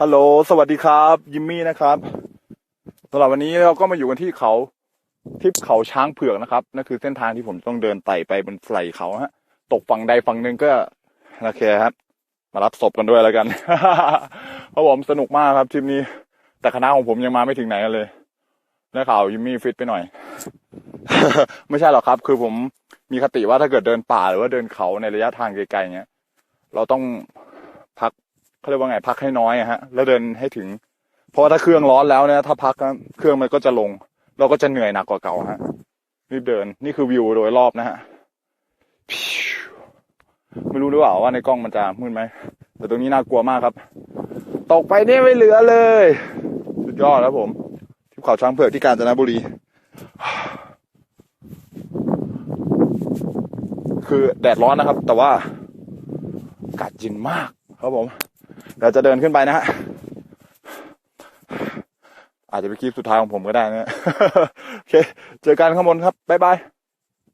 ฮัลโหล สวัสดีครับ ยิมมี่นะครับสำหรับวันนี้เราก็มาอยู่กันที่เขาทิพเขาช้างเผือกนะครับนั่นคือเส้นทางที่ผมต้องเดินไต่ไปบนไหล่เขาฮะ ตกฝั่งใดฝั่งหนึ่งก็โอเคครับ มารับศพกันด้วยแล้วกันเพราะผมสนุกมากครับทริปนี้ แต่คณะของผมยังมาไม่ถึงไหนกันเลยได้ข่าวยิมมี่ฟิตไปหน่อย ไม่ใช่หรอกครับ คือผมมีคติว่าถ้าเกิดเดินป่าหรือว่าเดินเขาในระยะทางไกลๆเงี้ย เราต้อง เขาเรียกว่าไงพักให้น้อยอะฮะ แล้วเดินให้ถึง เพราะว่าถ้าเครื่องร้อนแล้วเนี่ยถ้าพักเครื่องมันก็จะลง เราก็จะเหนื่อยหนักกว่าเก่าฮะรีบเดินนี่คือวิวโดยรอบนะฮะไม่รู้หรือเปล่าว่าในกล้องมันจะมืดไหมแต่ตรงนี้น่ากลัวมากครับ ตกไปเนี่ยไม่เหลือเลย สุดยอดครับผมที่เขาช้างเผือกที่กาญจนบุรี คือแดดร้อนนะครับ แต่ว่าอากาศเย็นมากครับผม เดี๋ยวจะเดินขึ้นไปนะฮะอาจจะเป็นคลิปสุดท้ายของผมก็ได้นะโอเค เจอกันข้างบนครับ บ๊ายบาย